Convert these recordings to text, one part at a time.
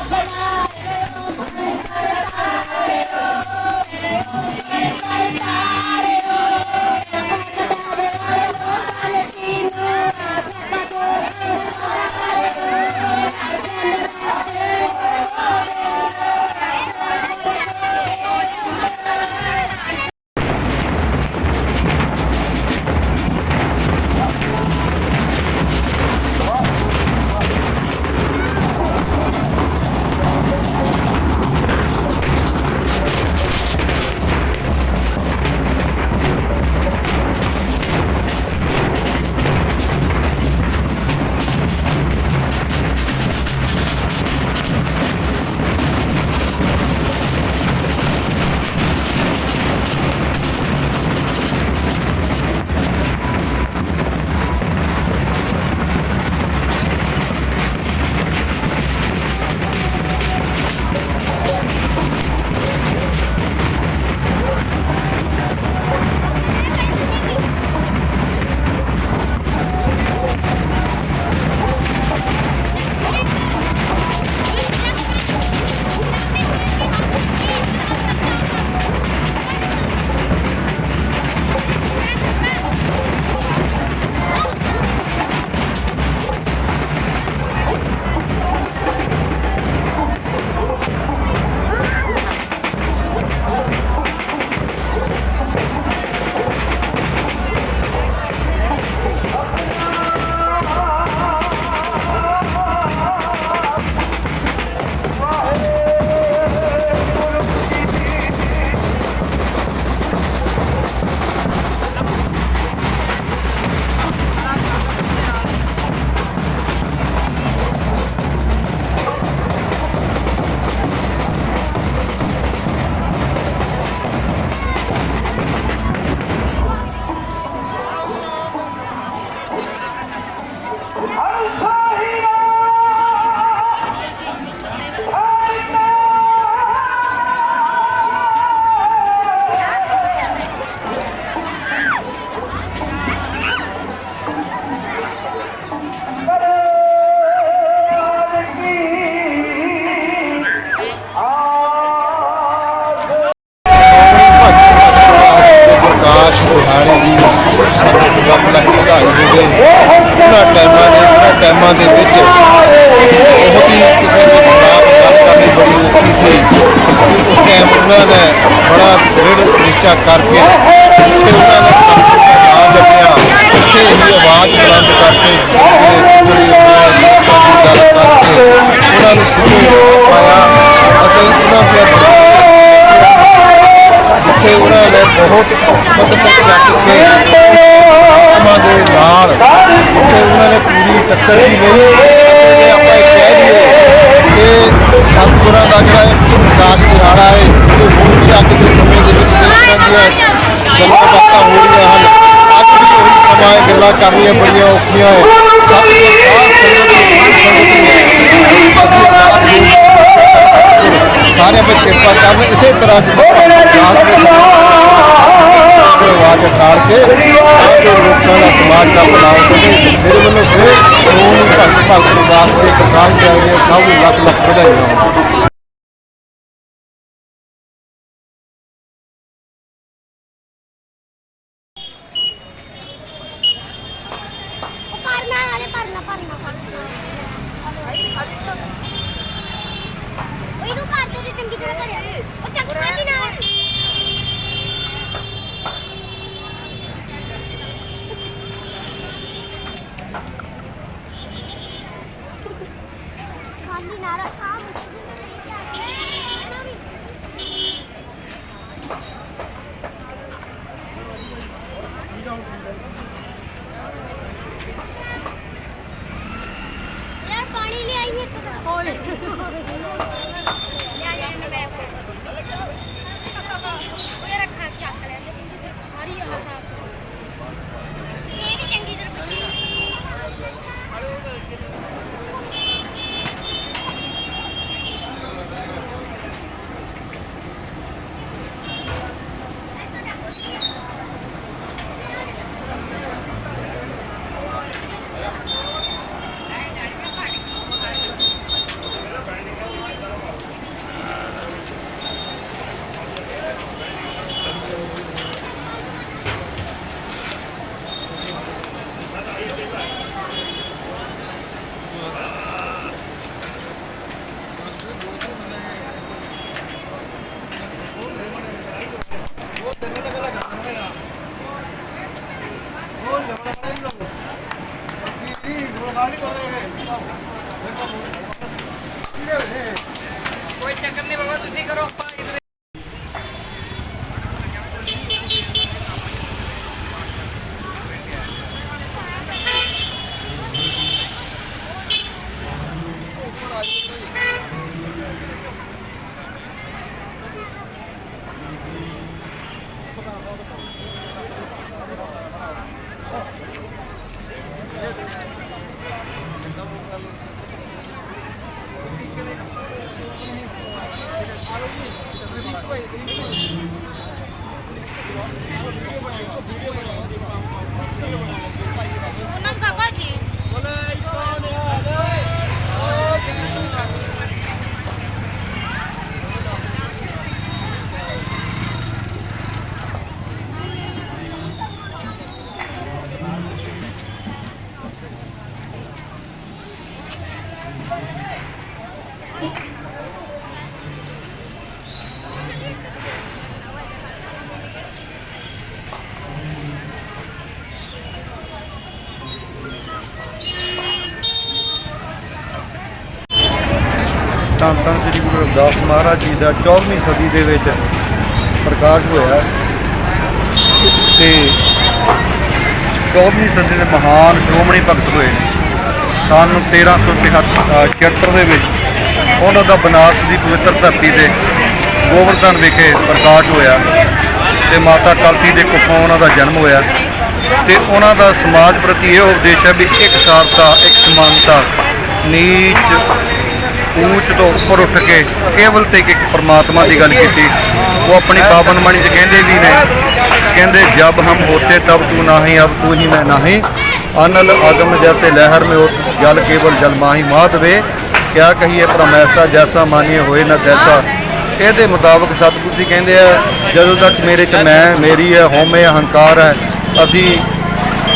अपना ਦ੍ਰਿੜ ਕਰਕੇ ਤੇ ਉਹਨਾਂ ਨੇ ਸਤਿਗੁਰੂ ਦਾ ਨਾਮ ਜਪਿਆ ਉੱਥੇ ਹੀ ਆਵਾਜ਼ ਬੁਲੰਦ ਕਰਕੇ ਜਿਹੜੀ ਗੱਲ ਕਰਕੇ ਉਹਨਾਂ ਨੂੰ ਸਿੱਧੇ ਪਾਇਆ ਅਤੇ ਉਹਨਾਂ ਦੇ ਜਿੱਥੇ ਉਹਨਾਂ ਨੇ ਬਹੁਤ ਮਤ ਰੱਖ ਕੇ ਆਤਮਾ ਦੇ ਨਾਲ ਜਿੱਥੇ ਉਹਨਾਂ ਨੇ ਪੂਰੀ ਟੱਕਰ ਵੀ ਲਈ। ਅਤੇ ਆਪਾਂ ਇਹ ਕਹਿ ਦਈਏ ਕਿ ਸਤਿਗੁਰਾਂ ਦਾ ਜਿਹੜਾ ਇਹ ਮਜ਼ਾਕ ਦਿਹਾੜਾ ਹੈ ਉਹ ਹੁਣ ਵੀ ਅੱਜ ਦੇ ਸਮੇਂ ਦੇ ਵਿੱਚ ਜਿਸ ਤਰ੍ਹਾਂ ਦੀਆਂ ਗੱਲਾਂ ਬਾਤਾਂ ਹੋ ਰਹੀਆਂ ਹਨ ਅੱਜ ਵੀ ਉਹੀ ਸਮਾਂ ਹੈ ਗੱਲਾਂ ਕਰਨੀਆਂ ਬੜੀਆਂ ਔਖੀਆਂ ਹੈ ਸਤਿਗੁਰ ਸਾਧ ਸੰਗਤ ਦੀ ਸਾਧ ਸੰਗਤ ਦੀ ਸਾਰਿਆਂ ਵਿੱਚ ਕਿਰਪਾ ਕਰਨ ਇਸੇ ਤਰ੍ਹਾਂ ਜਦੋਂ ਆਪ ਦੇ ਫਿਰ ਆਵਾਜ਼ ਉਠਾਲ ਕੇ ਤਾਂ ਜੋ ਲੋਕਾਂ ਦਾ 被击 ਕੋਈ ਚੱਕਰ ਨਹੀਂ ਬਾਬਾ ਤੁਸੀਂ ਕਰੋ ਆਪਾਂ ਇਧਰ ਧੰਨ ਧੰਨ ਸ੍ਰੀ ਗੁਰੂ ਰਵਿਦਾਸ ਮਹਾਰਾਜ ਜੀ ਦਾ 14ਵੀਂ ਸਦੀ ਦੇ ਵਿੱਚ ਪ੍ਰਕਾਸ਼ ਹੋਇਆ। ਤੇ 14ਵੀਂ ਸਦੀ ਦੇ ਮਹਾਨ ਸ਼੍ਰੋਮਣੀ ਭਗਤ ਹੋਏ ਨੇ। ਸਨ 1376 ਦੇ ਵਿੱਚ ਉਹਨਾਂ ਦਾ ਬਨਾਰਸ ਦੀ ਪਵਿੱਤਰ ਧਰਤੀ ਤੇ ਗੋਵਰਧਨ ਵਿਖੇ ਪ੍ਰਕਾਸ਼ ਹੋਇਆ ਤੇ ਮਾਤਾ ਕਲਸੀ ਦੇ ਕੁੱਖੋਂ ਉਹਨਾਂ ਦਾ ਜਨਮ ਹੋਇਆ। ਤੇ ਉਹਨਾਂ ਦਾ ਸਮਾਜ ਪ੍ਰਤੀ ਇਹ ਉਪਦੇਸ਼ ਹੈ ਵੀ ਇੱਕ ਸਾਰਤਾ ਇੱਕ ਸਮਾਨਤਾ, ਨੀਚ ਊਚ ਤੋਂ ਉੱਪਰ ਉੱਠ ਕੇ ਕੇਵਲ ਤੇ ਇੱਕ ਪਰਮਾਤਮਾ ਦੀ ਗੱਲ ਕੀਤੀ, ਉਹ ਆਪਣੀ ਪਾਵਨ ਬਾਣੀ 'ਚ ਕਹਿੰਦੇ ਵੀ ਨੇ, ਕਹਿੰਦੇ, ਜਬ ਹਮ ਹੋਤੇ ਤਬ ਤੂੰ ਨਾਹੀਂ, ਅਬ ਤੂੰ ਹੀ ਮੈਂ ਨਾਹੀਂ। ਅਨਲ ਆਗਮ ਜੈਸੇ ਲਹਿਰ ਮੇ ਉਠ, ਜਲ ਕੇਵਲ ਜਲ ਮਾਹੀ ਮਾਧਵੇ ਕਿਆ ਕਹੀਏ ਪਰ ਮੈਸਾ ਜੈਸਾ ਮਾਨੀਏ, ਹੋਏ ਨਾ ਤੈਸਾ। ਇਹਦੇ ਮੁਤਾਬਕ ਸਤਿਗੁਰੂ ਜੀ ਕਹਿੰਦੇ ਆ, ਜਦੋਂ ਤੱਕ ਮੇਰੇ ਚ ਮੈਂ, ਮੇਰੀ ਹੈ, ਹਉਮੈ ਅਹੰਕਾਰ ਹੈ, ਅਸੀਂ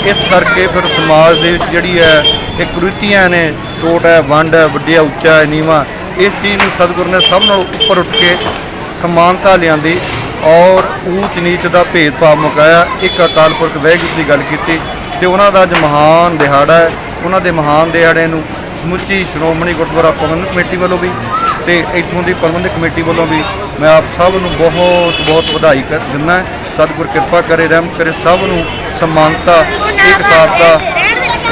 ਇਸ ਕਰਕੇ ਫਿਰ ਸਮਾਜ ਦੇ ਵਿੱਚ ਜਿਹੜੀ ਹੈ, ਇਹ ਕੁਰੀਤੀਆਂ ਨੇ ਛੋਟ ਹੈ, ਵੰਡ ਹੈ ਵੱਡਿਆ ਉੱਚਾ ਹੈ, ਨੀਵਾ ਇਸ ਚੀਜ਼ ਨੂੰ ਸਤਿਗੁਰੂ ਨੇ ਸਭ ਨਾਲ ਉੱਪਰ ਉੱਠ ਕੇ ਸਮਾਨਤਾ ਲਿਆਂਦੀ ਔਰ ਊਚ ਨੀਚ ਦਾ ਭੇਦਭਾਵ ਮੁਕਾਇਆ। ਇੱਕ ਅਕਾਲ ਪੁਰਖ ਵਾਹਿਗੁਰੂ ਦੀ ਗੱਲ ਕੀਤੀ ਤੇ ਉਹਨਾਂ ਦਾ ਅੱਜ ਮਹਾਨ ਦਿਹਾੜਾ ਹੈ। ਉਹਨਾਂ ਦੇ ਮਹਾਨ ਦਿਹਾੜੇ ਨੂੰ ਸਮੁੱਚੀ ਸ਼੍ਰੋਮਣੀ ਗੁਰਦੁਆਰਾ ਪ੍ਰਬੰਧਕ ਕਮੇਟੀ ਵੱਲੋਂ ਵੀ ਤੇ ਇੱਥੋਂ ਦੀ ਪ੍ਰਬੰਧਕ ਕਮੇਟੀ ਵੱਲੋਂ ਵੀ ਮੈਂ ਆਪ ਸਭ ਨੂੰ ਬਹੁਤ ਬਹੁਤ ਵਧਾਈ ਕਰ ਦਿੰਦਾ ਸਤਿਗੁਰ ਕਿਰਪਾ ਕਰੇ, ਰਹਿਮ ਕਰੇ, ਸਭ ਨੂੰ ਸਮਾਨਤਾ, ਇੱਕ ਇਕਸਾਰਤਾ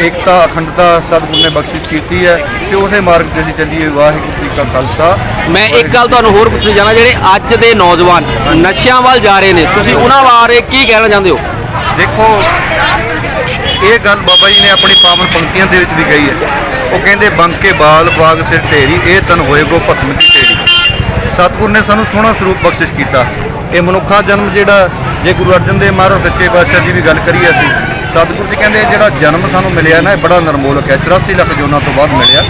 ਏਕਤਾ ਅਖੰਡਤਾ ਸਤਿਗੁਰ ਨੇ ਬਖਸ਼ਿਸ਼ ਕੀਤੀ ਹੈ ਤੇ ਉਸੇ ਮਾਰਗ ਤੇ ਅਸੀਂ ਚੱਲੀਏ। ਵਾਹਿਗੁਰੂ ਜੀ ਕਾ ਖਾਲਸਾ। ਮੈਂ ਇੱਕ ਗੱਲ ਤੁਹਾਨੂੰ ਹੋਰ ਪੁੱਛਣੀ ਚਾਹੁੰਦਾ ਜਿਹੜੇ ਅੱਜ ਦੇ ਨੌਜਵਾਨ ਨਸ਼ਿਆਂ ਵੱਲ ਜਾ ਰਹੇ ਨੇ ਤੁਸੀਂ ਉਹਨਾਂ ਬਾਰੇ ਕੀ ਕਹਿਣਾ ਚਾਹੁੰਦੇ ਹੋ? ਦੇਖੋ ਇਹ ਗੱਲ ਬਾਬਾ ਜੀ ਨੇ ਆਪਣੀ ਪਾਵਨ ਪੰਕਤੀਆਂ ਦੇ ਵਿੱਚ ਵੀ ਕਹੀ ਹੈ। ਉਹ ਕਹਿੰਦੇ ਬੰਕੇ ਬਾਲ ਬਾਗ ਸਿਰ ਢੇਰੀ ਇਹ ਤਨ ਹੋਏ ਗੋ ਭਸਮ ਕੀ ਢੇਰੀ। ਸਤਿਗੁਰ ਨੇ ਸਾਨੂੰ ਸੋਹਣਾ ਸਰੂਪ ਬਖਸ਼ਿਸ਼ ਕੀਤਾ। ਇਹ ਮਨੁੱਖਾ ਜਨਮ ਜਿਹੜਾ ਜੇ ਗੁਰੂ ਅਰਜਨ ਦੇਵ ਮਹਾਰਾਜ ਸੱਚੇ ਪਾਤਸ਼ਾਹ ਜੀ ਵੀ ਗੱਲ ਕਰੀਏ ਅਸੀਂ ਸਤਿਗੁਰੂ ਜੀ ਕਹਿੰਦੇ ਜਿਹੜਾ ਜਨਮ ਸਾਨੂੰ ਮਿਲਿਆ ਨਾ, ਇਹ ਬੜਾ ਨਰਮੋਲਕ ਹੈ। 84 ਲੱਖ ਜੋਨਾਂ ਤੋਂ ਬਾਅਦ ਮਿਲਿਆ।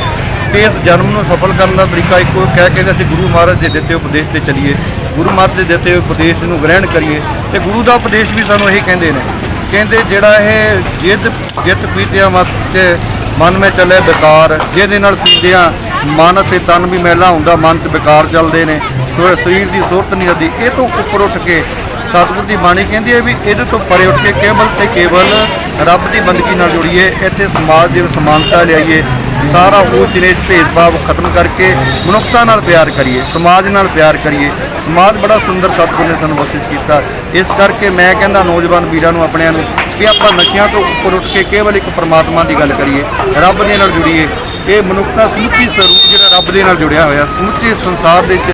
ਤੇ ਇਸ ਜਨਮ ਨੂੰ ਸਫਲ ਕਰਨ ਦਾ ਤਰੀਕਾ ਇੱਕੋ ਕਹਿ ਕੇ ਅਸੀਂ ਗੁਰੂ ਮਹਾਰਾਜ ਦੇ ਦਿੱਤੇ ਉਪਦੇਸ਼ ਤੇ ਚੱਲੀਏ। ਗੁਰੂ ਮਹਾਰਾਜ ਦੇ ਦਿੱਤੇ ਉਪਦੇਸ਼ ਨੂੰ ਗ੍ਰਹਿਣ ਕਰੀਏ। ਤੇ ਗੁਰੂ ਦਾ ਉਪਦੇਸ਼ ਵੀ ਸਾਨੂੰ ਇਹੀ ਕਹਿੰਦੇ ਨੇ। ਕਹਿੰਦੇ, ਜਿਹੜਾ ਇਹ ਜਿੱਦ ਜਿੱਤ ਪੀਤਿਆਂ ਮਤ ਤੇ ਮਨ ਵਿੱਚ ਚੱਲੇ ਵਿਕਾਰ ਜਿਹਦੇ ਨਾਲ ਪੀਤਿਆਂ ਮਨ ਤੇ ਤਨ ਵੀ ਮੈਲਾ ਹੁੰਦਾ, ਮਨ 'ਚ ਵਿਕਾਰ ਚੱਲਦੇ ਨੇ, ਸੋ ਸਰੀਰ ਦੀ ਸੁਰਤ ਨਹੀਂ ਹੁੰਦੀ ਇਹ ਤੋਂ ਉੱਪਰ ਉੱਠ ਕੇ ਸਤਿਗੁਰ ਦੀ ਬਾਣੀ ਕਹਿੰਦੀ ਹੈ ਵੀ ਇਹਦੇ ਤੋਂ ਪਰੇ ਉੱਠ ਕੇ ਕੇਵਲ ਤੇ ਕੇਵਲ ਰੱਬ ਦੀ ਬੰਦਗੀ ਨਾਲ ਜੁੜੀਏ, ਇੱਥੇ ਸਮਾਜ ਦੀ ਸਮਾਨਤਾ ਲਿਆਈਏ, ਸਾਰਾ ਊਚ ਨੀਚ ਭੇਦਭਾਵ ਖਤਮ ਕਰਕੇ ਮਨੁੱਖਤਾ ਨਾਲ ਪਿਆਰ ਕਰੀਏ, ਸਮਾਜ ਨਾਲ ਪਿਆਰ ਕਰੀਏ। ਸਮਾਜ ਬੜਾ ਸੁੰਦਰ ਸਤਿਗੁਰ ਨੇ ਸਾਨੂੰ ਬਖਸ਼ਿਸ਼ ਕੀਤਾ। ਇਸ ਕਰਕੇ ਮੈਂ ਕਹਿੰਦਾ ਨੌਜਵਾਨ ਵੀਰਾਂ ਨੂੰ, ਆਪਣਿਆਂ ਨੂੰ ਕਿ ਆਪਾਂ ਨਸ਼ਿਆਂ ਤੋਂ ਉੱਪਰ ਉੱਠ ਕੇ ਕੇਵਲ ਇੱਕ ਪਰਮਾਤਮਾ ਦੀ ਗੱਲ ਕਰੀਏ, ਰੱਬ ਦੇ ਨਾਲ ਜੁੜੀਏ। ਇਹ ਮਨੁੱਖਤਾ ਸਮੁੱਚੀ ਸਰੂਪ ਜਿਹੜਾ ਰੱਬ ਦੇ ਨਾਲ ਜੁੜਿਆ ਹੋਇਆ, ਸਮੁੱਚੇ ਸੰਸਾਰ ਦੇ